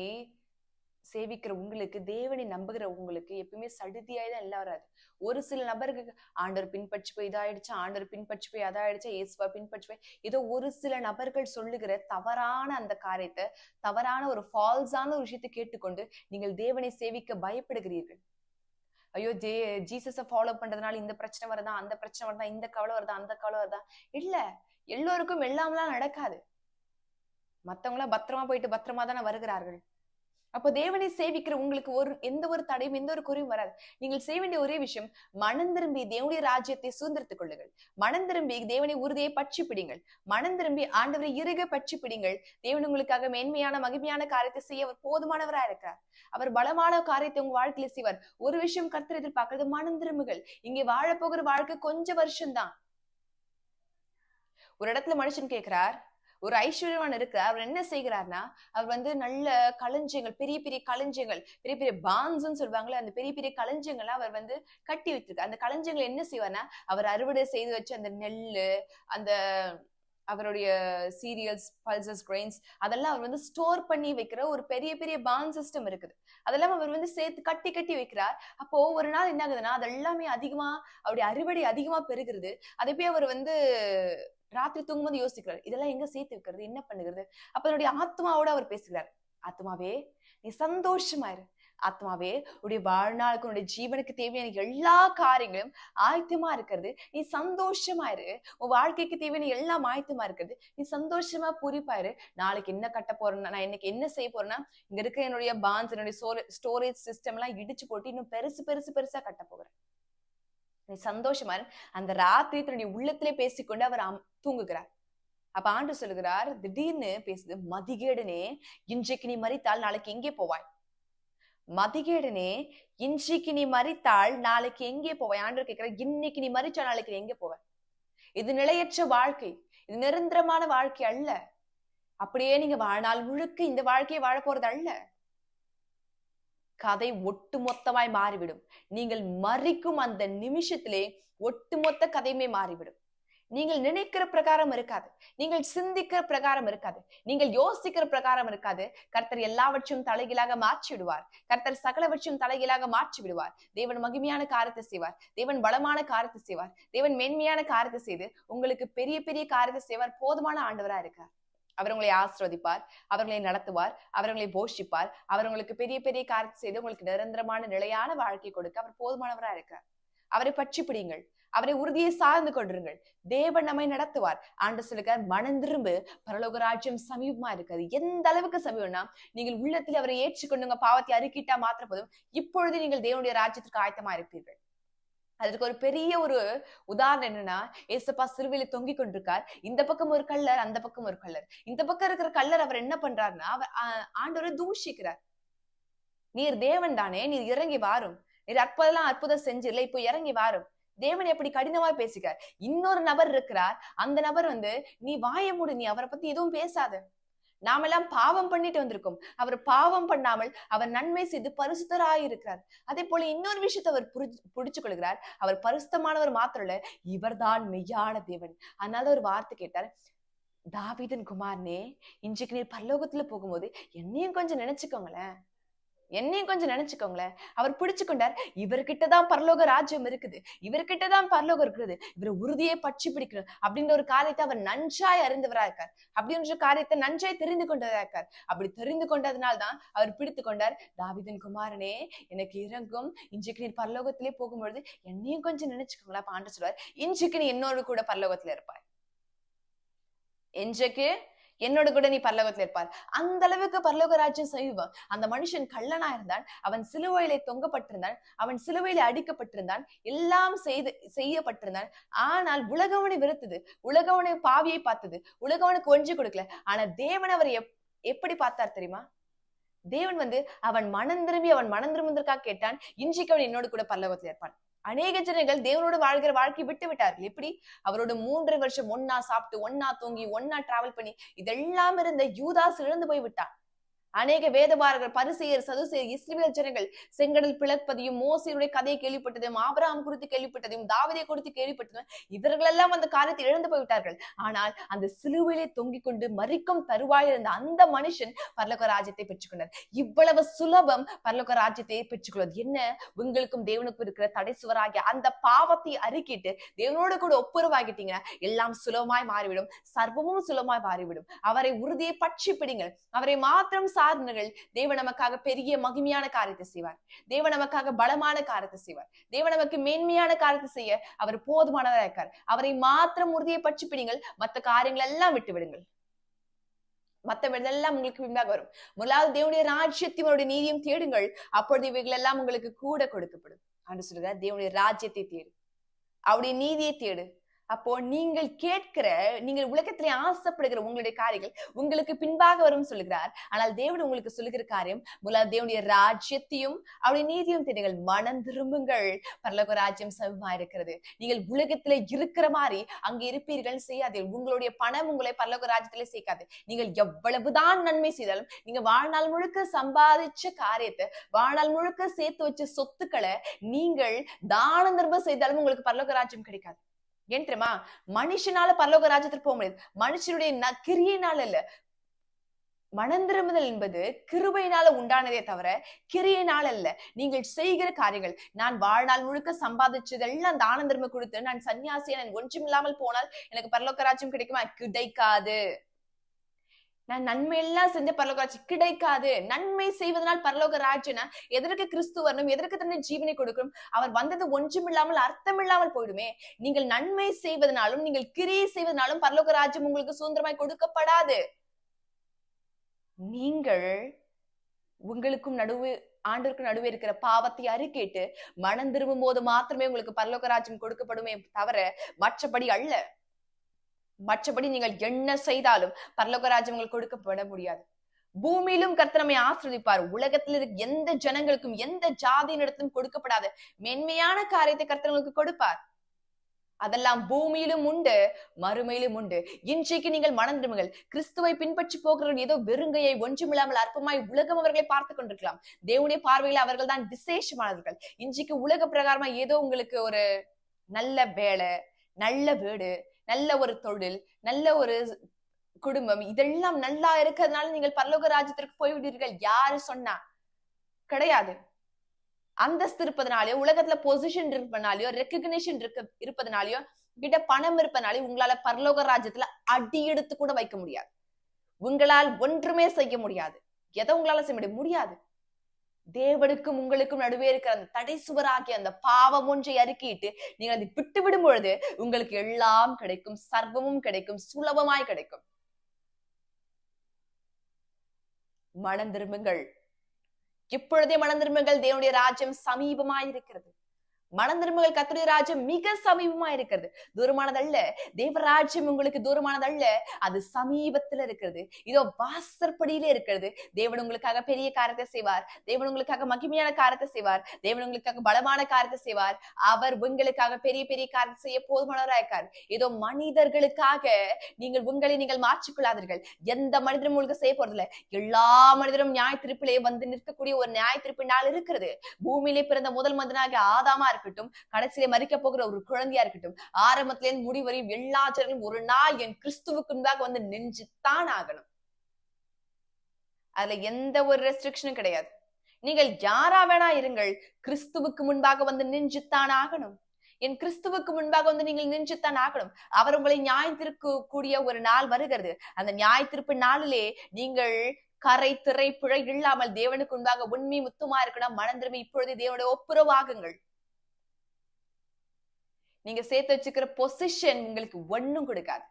சேவிக்கிற உங்களுக்கு தேவனை நம்புகிற உங்களுக்கு எப்பயுமே சடுதியாய் தான் எல்லாம் வராது ஒரு சில நபருக்கு ஆண்டவர் பின்பற்றி போய் இதாயிடுச்சு ஆண்டவர் பின்பற்றி போய் அதாயிடுச்சு ஏசுவா பின்பற்றி போய் ஏதோ ஒரு சில நபர்கள் சொல்லுகிற தவறான அந்த காரியத்தை தவறான ஒரு ஃபால்ஸான ஒரு விஷயத்தை கேட்டுக்கொண்டு நீங்கள் தேவனை சேவிக்க பயப்படுகிறீர்கள். ஐயோ ஜே ஜீசஸை ஃபாலோ பண்றதுனால இந்த பிரச்சனை வருதா அந்த பிரச்சனை வருதா இந்த கவலை வருதா அந்த கவலை வருதா? இல்ல எல்லோருக்கும் எல்லாம்லாம் நடக்காது. மத்தவங்களாம் பத்திரமா போயிட்டு பத்திரமா தானே வருகிறார்கள். அப்போ தேவனை சேவிக்கிற உங்களுக்கு ஒரு எந்த ஒரு தடையும் எந்த ஒரு குறையும் வராது. நீங்கள் செய்ய வேண்டிய ஒரே விஷயம் மனம் திரும்பி தேவனுடைய ராஜ்யத்தை சுதந்திரத்துக் கொள்ளுங்கள். மனம் திரும்பி தேவனை உறுதியை பற்றி பிடிங்கள். மனம் திரும்பி ஆண்டவரை இறுக பற்றி பிடிங்கள். தேவன் உங்களுக்காக மேன்மையான மகிமையான காரியத்தை செய்ய அவர் போதுமானவரா இருக்கிறார். அவர் பலமான காரியத்தை உங்க வாழ்க்கையில செய்வார். ஒரு விஷயம் கருத்து எதிர்பார்க்கறது மனம் திரும்புகள் இங்கே வாழ போகிற வாழ்க்கை கொஞ்ச வருஷம்தான். ஒரு இடத்துல மனுஷன் கேட்கிறார் ஒரு ஐஸ்வர்யவான் இருக்கு அவர் என்ன செய்கிறார்னா அவர் வந்து நல்ல களஞ்சியங்கள் பெரிய பெரிய களஞ்சியங்கள் பெரிய பெரிய பான்ஸ்ன்னு சொல்லுவாங்களே அந்த பெரிய பெரிய களஞ்சியங்கள்லாம் அவர் வந்து கட்டி வச்சிருக்கு. அந்த களஞ்சியங்களை என்ன செய்வார்னா அவர் அறுவடை செய்து வச்ச அந்த நெல் அந்த அவருடைய சீரியல்ஸ் பல்சஸ் கிரெயின்ஸ் அதெல்லாம் அவர் வந்து ஸ்டோர் பண்ணி வைக்கிற ஒரு பெரிய பெரிய பான் சிஸ்டம் இருக்குது. அதெல்லாம் அவர் வந்து சேர்த்து கட்டி கட்டி வைக்கிறார். அப்போ ஒரு நாள் என்ன ஆகுதுன்னா அதெல்லாமே அதிகமா அவருடைய அறுவடை அதிகமா பெருகிறது. அதை போய் அவர் வந்து ராத்திரி தூங்கும்போது யோசிக்கிறார் இதெல்லாம் எங்க சேர்த்து வைக்கிறது? என்ன பண்ணுகிறது? அப்ப என்னுடைய ஆத்மாவோட அவர் பேசுகிறார் ஆத்மாவே நீ சந்தோஷமாயிரு ஆத்மாவே உடைய வாழ்நாளுக்கு உன்னுடைய ஜீவனுக்கு தேவையான எல்லா காரியங்களும் ஆயத்தமா இருக்கிறது. நீ சந்தோஷமா இரு. உன் வாழ்க்கைக்கு தேவையான எல்லாம் ஆயத்தமா இருக்கிறது. நீ சந்தோஷமா பூரிப்பாயிரு நாளைக்கு என்ன கட்ட போறேன்னா நான் இன்னைக்கு என்ன செய்ய போறேன்னா இங்க இருக்க என்னுடைய பான்ஸ் என்னுடைய ஸ்டோரேஜ் சிஸ்டம் எல்லாம் இடிச்சு போட்டு இன்னும் பெருசு பெருசு பெருசா கட்ட போகிறேன். நீ சந்தோஷமா அந்த ராத்திரி தன்னுடைய உள்ளத்திலே பேசிக்கொண்டு அவர் தூங்குகிறார். அப்ப ஆண்டு சொல்லுகிறார் திடீர்னு பேசுது மதிகேடனே இன்றைக்கு நீ மறித்தால் நாளைக்கு எங்கே போவாய்? மதிகேடனே இன்றைக்கு நீ மறித்தால் நாளைக்கு எங்கே போவாய்? ஆண்டு கேட்கிற இன்னைக்கு நீ மறிச்சா நாளைக்கு எங்கே போவ இது நிலையற்ற வாழ்க்கை. இது நிரந்தரமான வாழ்க்கை அல்ல. அப்படியே நீங்க வாழ்நாள் முழுக்க இந்த வாழ்க்கையை வாழ போறது அல்ல. கதை ஒட்டுமொத்தமாய் மாறிவிடும். நீங்கள் மறிக்கும் அந்த நிமிஷத்திலே ஒட்டுமொத்த கதையுமே மாறிவிடும். நீங்கள் நினைக்கிற பிரகாரம் இருக்காது. நீங்கள் சிந்திக்கிற பிரகாரம் இருக்காது. நீங்கள் யோசிக்கிற பிரகாரம் இருக்காது. கர்த்தர் எல்லாவற்றையும் தலைகீழாக மாற்றி விடுவார் கர்த்தர் சகலவற்றையும் தலைகீழாக மாற்றி விடுவார் தேவன் மகிமையான காரியத்தை செய்வார். தேவன் பலமான காரியத்தை செய்வார். தேவன் மேன்மையான காரியத்தை செய்து உங்களுக்கு பெரிய பெரிய காரியத்தை செய்வார். போதுமான ஆண்டவரா இருக்கார். அவர் உங்களை ஆசிர்வதிப்பார் அவர்களை நடத்துவார் அவர்களை போஷிப்பார் அவர் உங்களுக்கு பெரிய பெரிய காரியத்தை செய்து உங்களுக்கு நிரந்தரமான நிலையான வாழ்க்கை கொடுக்க அவர் போதுமானவரா இருக்கார். அவரை பற்றி பிடிங்கள் அவரை உறுதியை சார்ந்து கொண்டிருங்கள். தேவன் நம்மை நடத்துவார். ஆண்டு சொல்லுக்கார் மனம் திரும்பு பரலோக ராஜ்யம் சமீபமா இருக்காது. எந்த அளவுக்கு சமீபம்னா நீங்கள் உள்ளத்தில் அவரை ஏற்றுக்கொண்டுங்க பாவத்தை அறிக்கிட்டா மாத்திர போதும். இப்பொழுது நீங்கள் தேவனுடைய ராஜ்யத்திற்கு ஆயத்தமா இருப்பீர்கள். அதுக்கு ஒரு பெரிய ஒரு உதாரணம் என்னன்னா ஏசப்பா சிறுவையில தொங்கிக் கொண்டிருக்கார். இந்த பக்கம் ஒரு கல்லர் அந்த பக்கம் ஒரு கல்லர் இந்த பக்கம் இருக்கிற கல்லர் அவர் என்ன பண்றாருன்னா அவர் ஆண்டவரை தூஷிக்கிறார். நீர் தேவன் தானே நீர் இறங்கி வாரும். நீர் அற்புதம் அற்புதம் செஞ்சிடல இப்போ இறங்கி வாரும். தேவன் எப்படி கடினமா பேசுகிறார் இன்னொரு நபர் இருக்கிறார். அந்த நபர் வந்து நீ வாய மூடு நீ அவரை பத்தி எதுவும் பேசாத. நாமெல்லாம் பாவம் பண்ணிட்டு வந்திருக்கோம். அவர் பாவம் பண்ணாமல் அவர் நன்மை செய்து பரிசுத்தராய் இருக்கிறார் அதே போல இன்னொரு விஷயத்தை அவர் புரிஞ்சு புடிச்சு கொள்கிறார் அவர் பரிசுத்தமானவர் மாத்திரம் இல்ல இவர்தான் மெய்யான தேவன். அதனால ஒரு வார்த்தை கேட்டார். தாவிதன் குமார்னே இன்றைக்கு நீர் பரலோகத்துல போகும்போது என்னையும் கொஞ்சம் நினைச்சுக்கோங்களேன். என்னையும் கொஞ்சம் நினைச்சுக்கோங்களேன். அவர் பிடிச்சு கொண்டார் இவர்கிட்டதான் பரலோக ராஜ்யம் இருக்குது. இவர்கிட்டதான் பரலோகம் இருக்குது. இவர் உறுதியை பற்றி பிடிக்கிறது அப்படின்ற ஒரு காரியத்தை அவர் நன்றாய் அறிந்தவரா இருக்கார். அப்படின்ற காரியத்தை நன்றாய் தெரிந்து கொண்டதா இருக்கார். அப்படி தெரிந்து கொண்டதுனால தான் அவர் பிடித்து கொண்டார். தாவிதன் குமாரனே எனக்கு இறங்கும். இன்றைக்கு நீர் பரலோகத்திலே போகும்பொழுது என்னையும் கொஞ்சம் நினைச்சுக்கோங்களா பாண்ட சொல்வார் இன்றைக்கு நீ என்னோடு கூட பரலோகத்துல இருப்பாய். இன்றைக்கு என்னோட கூட நீ பரலோகத்தில் இருப்பார். அந்த அளவுக்கு பரலோக ராஜ்யம் செய்வான் அந்த மனுஷன் கள்ளனா இருந்தான். அவன் சிலுவையிலே தொங்கப்பட்டிருந்தான். அவன் சிலுவையில அடிக்கப்பட்டிருந்தான். எல்லாம் செய்து செய்யப்பட்டிருந்தான். ஆனால் உலகவனை வெறுத்தது. உலகவனை பாவியை பார்த்தது. உலகவனுக்கு ஒன்று கொடுக்கல. ஆனா தேவன் அவரை எப் எப்படி பார்த்தார் தெரியுமா? தேவன் வந்து அவன் மனம் திரும்பி அவன் மனம் திரும்புவதற்காக கேட்டான். இன்றைக்கு அவன் என்னோடு கூட பல்லவத்தில் இருப்பான். அநேக ஜனங்கள் தேவனோடு வாழ்கிற வாழ்க்கை விட்டு விட்டார்கள். எப்படி? அவரோட மூன்று வருஷம் ஒன்னா சாப்பிட்டு ஒன்னா தூங்கி ஒன்னா டிராவல் பண்ணி இதெல்லாம் இருந்த யூதாஸ் இழந்து போய் விட்டான் அநேக வேதபாரர்கள் பரிசெயர் சதுசெயர் இஸ்ரேல் ஜனங்கள் செங்கடல் பிளப்பதையும் மோசியருடைய கதையை கேள்விப்பட்டதையும் ஆபராம் குறித்து கேள்விப்பட்டதையும் தாவதை குறித்து கேள்விப்பட்டதும் இவர்களெல்லாம் அந்த காரியத்தை இழந்து போய்விட்டார்கள். ஆனால் அந்த சிலுவையிலே தொங்கிக் கொண்டு மறிக்கும் தருவாயில் இருந்த அந்த மனுஷன் பரலோக ராஜ்யத்தை பெற்றுக்கொண்டார். இவ்வளவு சுலபம் பரலோக ராஜ்யத்தை பெற்றுக்கொள்வது. என்ன? உங்களுக்கும் தேவனுக்கும் இருக்கிற தடை சுவராகிய அந்த பாவத்தை அறிக்கிட்டு தேவனோடு கூட ஒப்புரவாகிட்டீங்கன்னா எல்லாம் சுலபமாய் மாறிவிடும். சர்வமும் சுலபமாய் மாறிவிடும். அவரை உறுதியை பற்றி பிடிங்கள் அவரை மாத்திரம் சார்ந்தர்கள் தேவ நமக்காக பெரிய மகிமையான காரியத்தை செய்வார். தேவ நமக்காக பலமான காரியத்தை செய்வார். தேவ நமக்கு மேன்மையான காரியத்தை செய்ய அவர் போதுமானதா இருக்கார். அவரை மாத்திரம் உறுதியை பற்றி பிடிங்கள். மற்ற காரியங்கள் எல்லாம் விட்டு விடுங்கள். மத்த இதெல்லாம் உங்களுக்கு பின்பாக வரும். முதலாவது தேவனுடைய ராஜ்யத்தையும் அவருடைய நீதியும் தேடுங்கள். அப்பொழுது இவைகள் எல்லாம் உங்களுக்கு கூட கொடுக்கப்படும். அப்படின்னு சொல்லுங்க தேவனுடைய ராஜ்யத்தை தேடு. அவருடைய நீதியை தேடு. அப்போ நீங்கள் கேட்கிற நீங்கள் உலகத்திலே ஆசைப்படுகிற உங்களுடைய காரியங்கள் உங்களுக்கு பின்பாக வரும் சொல்லுகிறார். ஆனால் தேவன் உங்களுக்கு சொல்லுகிற காரியம் முதலாவது தேவனுடைய ராஜ்யத்தையும் அவருடைய நீதியும் தேடுங்கள். மனம் திரும்புங்கள். பரலோக ராஜ்யம் சமமா இருக்கிறது. நீங்கள் உலகத்திலே இருக்கிற மாதிரி அங்க இருப்பீர்கள். செய்யாதே. உங்களுடைய பணம் உங்களை பரலோக ராஜ்யத்திலே சேர்க்காது. நீங்கள் எவ்வளவுதான் நன்மை செய்தாலும் நீங்க வாழ்நாள் முழுக்க சம்பாதிச்ச காரியத்தை வாழ்நாள் முழுக்க சேர்த்து வச்ச சொத்துக்களை நீங்கள் தான தர்மம் செய்தாலும் உங்களுக்கு பரலோக ராஜ்யம் கிடைக்காது. ஏன் தெரியுமா? மனுஷனால பரலோக ராஜ்யத்திற்கு போக முடியாது. மனுஷனுடைய கிரியையினால இல்ல. மனந்திரமுதல் என்பது கிருபையினால உண்டானதே தவிர கிரியினால் அல்ல நீங்கள் செய்கிற காரியங்கள் நான் வாழ்நாள் முழுக்க சம்பாதிச்சதெல்லாம் தான தர்ம கொடுத்து நான் சன்னியாசியை நான் ஒன்றுமில்லாமல் போனால் எனக்கு பரலோக ராஜ்யம் கிடைக்குமா? கிடைக்காது. நான் நன்மை எல்லாம் செஞ்ச பரலோக ராஜ்யம் கிடைக்காது. நன்மை செய்வதனால் பரலோக ராஜ்யனா எதற்கு கிறிஸ்து வரணும் எதற்கு தன்னை ஜீவனை கொடுக்கணும்? அவர் வந்தது ஒன்றுமில்லாமல் அர்த்தமில்லாமல் போயிடுமே. நீங்கள் நன்மை செய்வதனாலும் நீங்கள் கிரியை செய்வதனாலும் பரலோக ராஜ்யம் உங்களுக்கு சுதந்திரமாய் கொடுக்கப்படாது. நீங்கள் உங்களுக்கும் நடுவு ஆண்டிற்கும் நடுவே இருக்கிற பாவத்தை அறிக்கேட்டு மனம் திரும்பும் போது மாத்திரமே உங்களுக்கு பரலோக ராஜ்யம் கொடுக்கப்படுமே தவிர மற்றபடி அல்ல. மற்றபடி நீங்கள் என்ன செய்தாலும் பரலோக ராஜ்யம் உங்களுக்கு கொடுக்கப்பட முடியாது. பூமியிலும் கர்த்தனமை ஆசிரதிப்பார் உலகத்தில் இருக்க எந்த ஜனங்களுக்கும் எந்த ஜாதியினிடத்திலும் கொடுக்கப்படாத மென்மையான காரியத்தை கர்த்தனங்களுக்கு கொடுப்பார். அதெல்லாம் பூமியிலும் உண்டு மறுமையிலும் உண்டு. இன்றைக்கு நீங்கள் மணந்திருமுங்கள் கிறிஸ்துவை பின்பற்றி போகிறவர்கள் ஏதோ வெறுங்கையை ஒன்றுமில்லாமல் அற்பமாய் உலகம் அவர்களை பார்த்து கொண்டிருக்கலாம். தேவனுடைய பார்வையில் அவர்கள் தான் விசேஷமானவர்கள். இன்றைக்கு உலக பிரகாரமா ஏதோ உங்களுக்கு ஒரு நல்ல வேலை நல்ல வீடு நல்ல ஒரு தொழில் நல்ல ஒரு குடும்பம் இதெல்லாம் நல்லா இருக்கிறதுனால நீங்கள் பரலோக ராஜ்யத்திற்கு போய்விடுவீர்கள். யாரு சொன்னா? கிடையாது. அந்தஸ்து இருப்பதனாலயோ உலகத்துல பொசிஷன் இருப்பதனாலயோ ரெக்கக்னிஷன் இருக்க இருப்பதனாலயோ கிட்ட பணம் இருப்பதனாலயோ உங்களால பரலோக ராஜ்யத்துல அடி எடுத்து கூட வைக்க முடியாது. உங்களால் ஒன்றுமே செய்ய முடியாது. எதை உங்களால செய்ய முடியாது. தேவனுக்கும் உங்களுக்கும் நடுவே இருக்கிற அந்த தடை சுவராகிய அந்த பாவம் ஒன்றை அறிக்கையிட்டு நீங்கள் அதை விட்டு விடும் பொழுது உங்களுக்கு எல்லாம் கிடைக்கும் சர்வமும் கிடைக்கும் சுலபமாய் கிடைக்கும். மனம் திரும்புங்கள். இப்பொழுதே மனம் திரும்புங்கள். தேவனுடைய ராஜ்யம் சமீபமாய் இருக்கிறது. மனம் திரும்புங்கள் கத்துடைய ராஜ்யம் மிக சமீபமா இருக்கிறது. தூரமானதல்ல. தேவராஜ்யம் உங்களுக்கு தூரமானதல்ல. அது சமீபத்துல இருக்கிறது. இதோ வாசற்படியிலே இருக்கிறது. தேவன் உங்களுக்காக பெரிய காரியத்தை செய்வார். தேவன் உங்களுக்காக மகிமையான காரியத்தை செய்வார். தேவன் உங்களுக்காக பலமான காரியத்தை செய்வார். அவர் உங்களுக்காக பெரிய பெரிய காரியத்தை செய்ய போதுமானவராயிருக்கார் ஏதோ மனிதர்களுக்காக நீங்கள் உங்களை நீங்கள் மாற்றிக்கொள்ளாதீர்கள். எந்த மனிதரும் உங்களுக்கு செய்ய போறதில்ல. எல்லா மனிதரும் நியாய திருப்பிலே வந்து நிற்கக்கூடிய ஒரு நியாய திருப்பு நாள் இருக்கிறது. பூமியிலே பிறந்த முதல் மனிதனாக ஆதாமா இருக்கு இருக்கட்டும் கடைசியிலே மறிக்க போகிற ஒரு குழந்தையா இருக்கட்டும் ஆரம்பத்திலே இருந்து முடிவரையும் எல்லா ஜனங்களும் ஒரு நாள் என் கிறிஸ்துவுக்கு முன்பாக வந்து நெஞ்சுத்தான் ஆகணும். அதுல எந்த ஒரு ரெஸ்ட்ரிக்ஷனும் கிடையாது. நீங்கள் யாரா வேணா இருங்கள் கிறிஸ்துவுக்கு முன்பாக வந்து நெஞ்சுத்தான் ஆகணும். என் கிறிஸ்துவுக்கு முன்பாக வந்து நீங்கள் நின்றுத்தான் ஆகணும். அவர் உங்களை நியாயத்திற்கு கூடிய ஒரு நாள் வருகிறது. அந்த நியாயத்திருப்பு நாளிலே நீங்கள் கரை திரை பிழை இல்லாமல் தேவனுக்கு முன்பாக உண்மை முத்துமா இருக்கணும் மனம் திரும்பி இப்பொழுது தேவனுடைய ஒப்புரவாகுங்கள். நீங்க சேர்த்து வச்சுக்கிற பொசிஷன் உங்களுக்கு ஒண்ணும் கொடுக்காது.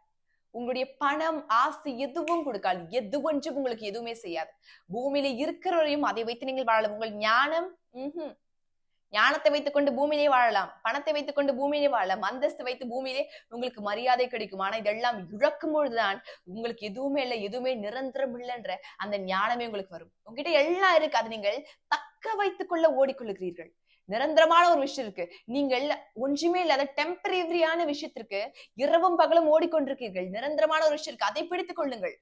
உங்களுடைய பணம் ஆசை எதுவும் கொடுக்காது. எது ஒன்றும் உங்களுக்கு எதுவுமே செய்யாது. பூமியில இருக்கிறவரையும் அதை வைத்து நீங்கள் வாழலாம். உங்கள் ஞானம் உம் ஞானத்தை வைத்துக் கொண்டு பூமியிலே வாழலாம். பணத்தை வைத்துக் கொண்டு பூமியிலே வாழலாம். அந்தஸ்து வைத்து பூமியிலே உங்களுக்கு மரியாதை கிடைக்கும். ஆனா இதெல்லாம் இழக்கும் பொழுதுதான் உங்களுக்கு எதுவுமே இல்லை எதுவுமே நிரந்தரம் இல்லைன்ற அந்த ஞானமே உங்களுக்கு வரும். உங்ககிட்ட எல்லாம் இருக்கு. அதை நீங்கள் தக்க வைத்துக் கொள்ள ஓடிக்கொள்ளுகிறீர்கள். நிரந்தரமான ஒரு விஷயம் இருக்கு. நீங்கள் ஒன்றுமே இல்லாத டெம்பரரியான விஷயத்திற்கு இரவும் பகலும் ஓடிக்கொண்டிருக்கீர்கள். நிரந்தரமான ஒரு விஷயம் இருக்கு. அதை பிடித்துக் கொள்ளுங்கள்.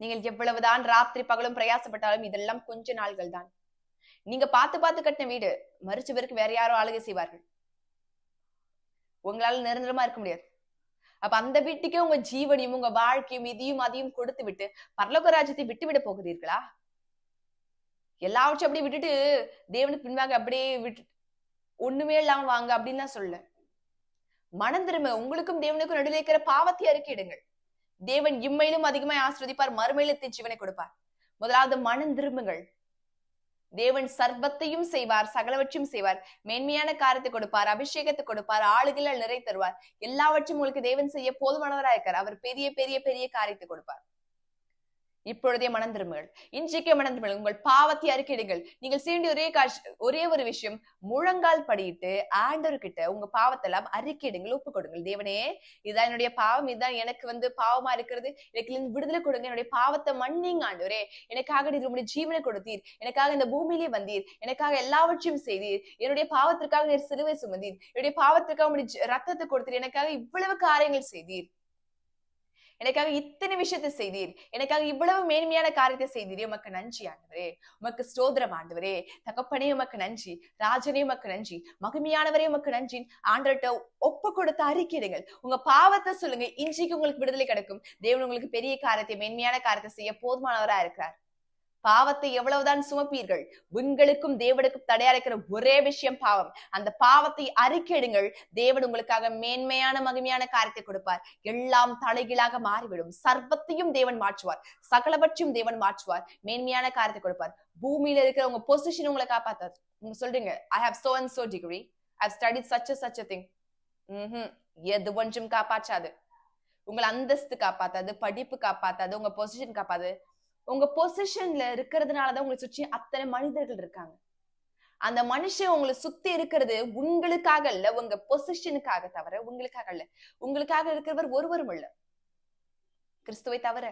நீங்கள் எவ்வளவுதான் ராத்திரி பகலும் பிரயாசப்பட்டாலும் இதெல்லாம் கொஞ்ச நாள்கள் தான். நீங்க பார்த்து பார்த்து கட்டின வீடு மறுச்ச பேருக்கு வேற யாரோ ஆளுகை செய்வார்கள். உங்களால நிரந்தரமா இருக்க முடியாது. அப்ப அந்த வீட்டுக்கே உங்க ஜீவனையும் உங்க வாழ்க்கையும் இதையும் அதையும் கொடுத்து விட்டு பரலோக ராஜ்யத்தை விட்டு விட போகிறீர்களா? எல்லாவற்றையும் அப்படியே விட்டுட்டு தேவனுக்கு பின்பாக அப்படியே விட்டு ஒண்ணுமே இல்லாம வாங்க அப்படின்னு சொல்ல மனம் திரும்ப உங்களுக்கும் தேவனுக்கும் நடுவில் இருக்கிற பாவத்தை அறிக்கையிடுங்கள் தேவன் இம்மையிலும் அதிகமாய் ஆஸ்ரதிப்பார் மறுமையில ஜீவனை கொடுப்பார். முதலாவது மனம் திரும்புங்கள். தேவன் சர்வத்தையும் செய்வார் சகலவற்றையும் செய்வார். மேன்மையான காரியத்தை கொடுப்பார் அபிஷேகத்தை கொடுப்பார் ஆளுகளால் நிறை தருவார் எல்லாவற்றையும் உங்களுக்கு தேவன் செய்ய போதுமானவராக இருக்கார். அவர் பெரிய பெரிய பெரிய காரியத்தை கொடுப்பார். இப்பொழுதே மனம் திரும்புங்கள் இன்றைக்கே மனம் திரும்புங்கள் உங்கள் பாவத்தை அறிக்கையிடுங்கள் நீங்கள் செய்ய ஒரே காட்சி ஒரே ஒரு விஷயம் முழங்கால் படியிட்டு ஆண்டவர் கிட்ட உங்க பாவத்தை எல்லாம் அறிக்கையிடுங்கள் ஒப்பு கொடுங்கள் தேவனே இதுதான் என்னுடைய பாவம் இதுதான் எனக்கு வந்து பாவமா இருக்கிறது. எனக்கு விடுதலை கொடுங்க. என்னுடைய பாவத்தை மன்னிங்க ஆண்டவரே. எனக்காக நீர் உங்களுடைய ஜீவனை கொடுத்தீர். எனக்காக இந்த பூமியிலே வந்தீர். எனக்காக எல்லாவற்றையும் செய்தீர். என்னுடைய பாவத்திற்காக நீர் சிலுவை சுமந்தீர். என்னுடைய பாவத்திற்காக உங்களுடைய ரத்தத்தை கொடுத்தீர். எனக்காக இவ்வளவு காரியங்கள் செய்தீர். எனக்காக இத்தனை விஷயத்தை செய்தீர். எனக்காக இவ்வளவு மேன்மையான காரியத்தை செய்தீர். உமக்கு நன்றி ஆண்டவரே. உமக்கு ஸ்தோத்திரம் ஆண்டவரே. தகப்பனே உமக்கு நன்றி. ராஜனே உமக்கு நன்றி. மகிமையானவரே உமக்கு நன்றி. ஆண்டர்கிட்ட ஒப்பு கொடுத்த அறிக்கையிடுங்கள். உங்க பாவத்தை சொல்லுங்க. இன்றைக்கு உங்களுக்கு விடுதலை கிடைக்கும். தேவன் உங்களுக்கு பெரிய காரியத்தை மேன்மையான காரியத்தை செய்ய போதுமானவரா இருக்கிறார். பாவத்தை எவ்வளவுதான் சுமப்பீர்கள்? உங்களுக்கும் தேவனுக்கும் தடையா இருக்கிற ஒரே விஷயம் பாவம். அந்த பாவத்தை அறிக்கையிடுங்கள் தேவன் உங்களுக்காக மேன்மையான மகிமையான காரியத்தை கொடுப்பார். எல்லாம் தலைகீழாக மாறிவிடும். சர்வத்தையும் தேவன் மாற்றுவார். சகலவற்றையும் தேவன் மாற்றுவார். மேன்மையான காரியத்தை கொடுப்பார். பூமியில இருக்கிற உங்க பொசிஷன் உங்களை காப்பாத்தாது. நீங்க சொல்றீங்க I have so and so degree I study such such thing hmm எது ஒன்றும் காப்பாற்றாது. உங்களை அந்தஸ்து காப்பாத்தாது படிப்பு காப்பாத்தாது உங்க பொசிஷன் காப்பாது உங்க பொசிஷன்ல இருக்கிறதுனாலதான் உங்களை சுற்றி அத்தனை மனிதர்கள் இருக்காங்க. அந்த மனுஷன் உங்களை சுத்தி இருக்கிறது உங்களுக்காக இல்ல உங்க பொசிஷனுக்காக தவிர உங்களுக்காக இல்ல உங்களுக்காக இருக்கிறவர் ஒருவரும் இல்ல. கிறிஸ்துவை தவிர